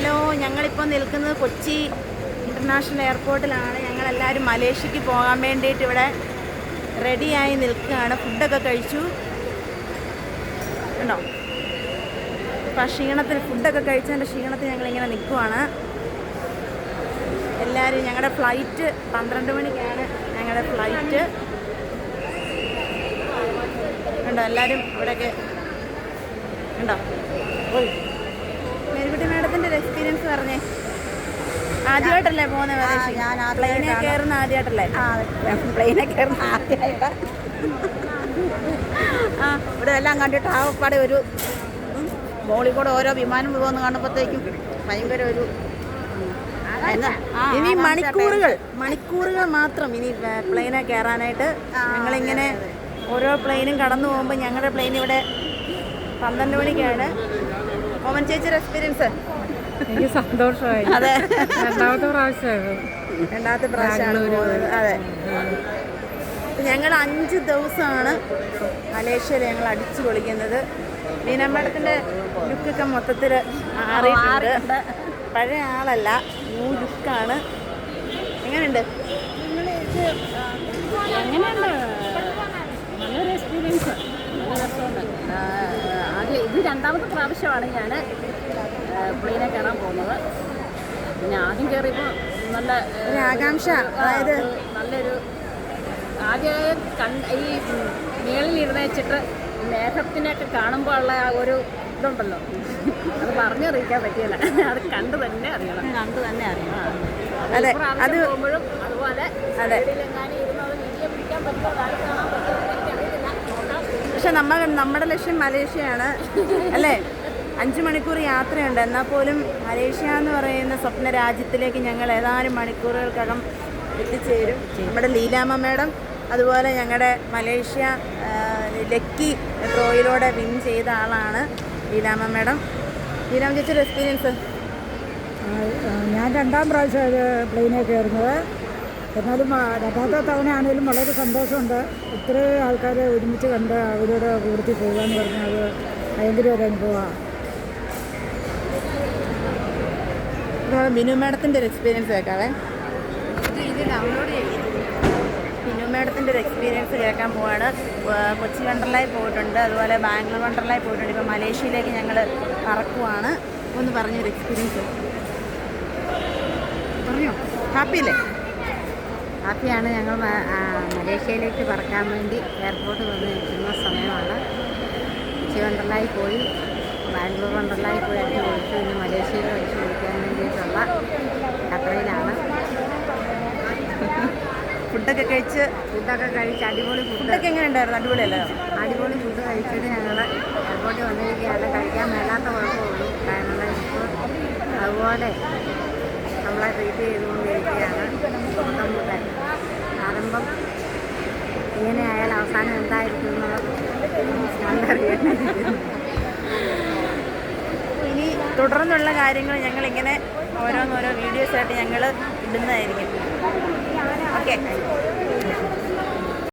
Hello ഞങ്ങളിപ്പോൾ നിൽക്കുന്നത് Kochi international എയർപോർട്ടിലാണ്. ഞങ്ങളെല്ലാവരും മലേഷ്യക്ക് പോകാൻ വേണ്ടിയിട്ട് ഇവിടെ റെഡിയായി നിൽക്കുകയാണ്. ഫുഡൊക്കെ കഴിച്ചു? ഉണ്ടോ? ഇപ്പം ക്ഷീണത്തിൽ ഫുഡൊക്കെ കഴിച്ചതിന്റെ ക്ഷീണത്തിൽ ഞങ്ങളിങ്ങനെ നിൽക്കുവാണ്. എല്ലാവരും ഞങ്ങളുടെ ഫ്ലൈറ്റ് പന്ത്രണ്ട് മണിക്കാണ് ഞങ്ങളുടെ ഫ്ലൈറ്റ്. ഉണ്ടോ? എല്ലാവരും ഇവിടെയൊക്കെ ഉണ്ടോ? മേരിക്കുട്ടി മാഡത്തിന്റെ ഒരു എക്സ്പീരിയൻസ് പറഞ്ഞേ. ആദ്യമായിട്ടല്ലേ പോകുന്നത് ഞാൻ പ്ലെയിനെ. കയറുന്ന ആദ്യമായിട്ടല്ലേ? പ്ലെയിനെ കയറുന്ന ആദ്യമായിട്ട്. ആ ഇവിടെ എല്ലാം കണ്ടിട്ട് ആകപ്പാടെ ഒരു മോളിൽ കൂടെ ഓരോ വിമാനം പോകുന്ന കാണുമ്പോഴത്തേക്കും ഭയങ്കര ഒരു ഇനി മണിക്കൂറുകൾ മണിക്കൂറുകൾ മാത്രം ഇനി പ്ലെയിനെ കയറാനായിട്ട് ഞങ്ങളിങ്ങനെ ഓരോ പ്ലെയിനും കടന്നു പോകുമ്പോൾ ഞങ്ങളുടെ പ്ലെയിൻ ഇവിടെ പന്ത്രണ്ട് മണിക്കാണ്. ഓമൻ ചേച്ചിയുടെ എക്സ്പീരിയൻസ് എനിക്ക് സന്തോഷമായി. അതെ. രണ്ടാമത്തെ പ്രാവശ്യമായിരുന്നു. രണ്ടാമത്തെ പ്രാവശ്യമാണ്. അതെ. ഞങ്ങൾ അഞ്ച് ദിവസമാണ് മലേഷ്യയിൽ ഞങ്ങൾ അടിച്ചു പൊളിക്കുന്നത്. മീനമ്പടത്തിന്റെ മേഡത്തിന്റെ ലുക്കൊക്കെ മൊത്തത്തിൽ മാറിയിട്ടുണ്ട് പഴയ ആളല്ല ന്യൂ ലുക്കാണ് എങ്ങനെയുണ്ട്? എങ്ങനെയുണ്ട്? നല്ലൊരു എക്സ്പീരിയൻസ് നല്ല രസമുണ്ട് ആ, ആദ്യം ഇത് രണ്ടാമത്തെ പ്രാവശ്യമാണ് ഞാൻ പ്ലെയിനെ കാണാൻ പോകുന്നത്. പിന്നെ ആദ്യം കയറിയപ്പോൾ നല്ല ആകാംക്ഷ. അതായത് നല്ലൊരു ആദ്യം കണ്ട് ഈ മേളിൽ ഇരുന്ന് വെച്ചിട്ട് മേഘത്തിനൊക്കെ കാണുമ്പോൾ ഉള്ള ആ ഒരു ഇതുണ്ടല്ലോ. അത് പറഞ്ഞറിയിക്കാൻ പറ്റിയല്ല. അത് കണ്ടു തന്നെ അറിയണം. കണ്ടു തന്നെ അറിയണം. അതെ അത് പോകുമ്പോഴും അതുപോലെ അതെ. ഇരുന്നത് പിടിക്കാൻ പറ്റുമോ കാണാൻ പറ്റുമോ പക്ഷെ നമ്മൾ നമ്മുടെ ലക്ഷ്യം മലേഷ്യയാണ്. അല്ലേ? അഞ്ച് മണിക്കൂർ യാത്രയുണ്ട്. എന്നാൽ പോലും മലേഷ്യ എന്ന് പറയുന്ന സ്വപ്ന രാജ്യത്തിലേക്ക് ഞങ്ങൾ ഏതാനും മണിക്കൂറുകൾക്കകം എത്തിച്ചേരും. നമ്മുടെ ലീലാമ്മ മേഡം അതുപോലെ ഞങ്ങളുടെ മലേഷ്യ ലക്കി ഡ്രോയിലൂടെ വിൻ ചെയ്ത ആളാണ് ലീലാമ്മ മേഡം. ലീലാമ്മ ചേച്ചിയുടെ എക്സ്പീരിയൻസ് ഞാൻ രണ്ടാം പ്രാവശ്യം പ്ലെയിനിൽ കയറുന്നത്. എന്നാലും രണ്ടാമത്തെ തവണ ആണെങ്കിലും വളരെ സന്തോഷമുണ്ട്. ഇത്ര ആൾക്കാരെ ഒരുമിച്ച് കണ്ട് അവരുടെ കൂടുതൽ പോകുക എന്ന് പറഞ്ഞാൽ അത് ഭയങ്കര ഒരു അനുഭവമാണ്. ബിനു മാഡത്തിന്റെ ഒരു എക്സ്പീരിയൻസ് കേൾക്കാവേ. ഇത് ഡൗൺലോഡ് ചെയ്യും. ബിനു മേഡത്തിന്റെ ഒരു എക്സ്പീരിയൻസ് കേൾക്കാൻ പോവാണ്. കൊച്ചി വണ്ടർലായി പോയിട്ടുണ്ട്. അതുപോലെ ബാംഗ്ലൂർ വണ്ടർലായി പോയിട്ടുണ്ട്. ഇപ്പോൾ മലേഷ്യയിലേക്ക് ഞങ്ങൾ പറക്കുവാണ്. ഒന്ന് പറഞ്ഞൊരു എക്സ്പീരിയൻസ് പറഞ്ഞോ? ഹാപ്പി അല്ലേ ഹാപ്പിയാണ് ഞങ്ങൾ മലേഷ്യയിലേക്ക് പറക്കാൻ വേണ്ടി എയർപോർട്ട് വന്ന് നിൽക്കുന്ന സമയമാണ്. ഉച്ച വണ്ടറിലായി പോയി. ബാംഗ്ലൂർ വണ്ടർലായി പോയി. അടിച്ചു പൊളിച്ചു ഇന്ന് മലേഷ്യയിൽ അടിച്ചു പൊളിക്കാൻ വേണ്ടിയിട്ടുള്ള യാത്രയിലാണ്. ഫുഡൊക്കെ കഴിച്ച്? ഫുഡൊക്കെ കഴിച്ച് അടിപൊളി ഫുഡ്. ഫുഡൊക്കെ എങ്ങനെ ഉണ്ടായിരുന്നു? അടിപൊളിയല്ലേ? അടിപൊളി ഫുഡ് കഴിച്ചിട്ട് ഞങ്ങൾ എയർപോർട്ടിൽ വന്നിരിക്കുകയാണ്. കഴിക്കാൻ മേലാത്ത കുഴപ്പമുള്ളൂ. കാരണം ഇപ്പോൾ അതുപോലെ നമ്മളെ ട്രീറ്റ് ചെയ്തുകൊണ്ടിരിക്കുകയാണ് അവസാനം എന്തായിരിക്കും ഇനി തുടർന്നുള്ള കാര്യങ്ങൾ ഞങ്ങളിങ്ങനെ ഓരോന്നോരോ വീഡിയോസായിട്ട് ഞങ്ങൾ ഇടുന്നതായിരിക്കും. ഓക്കെ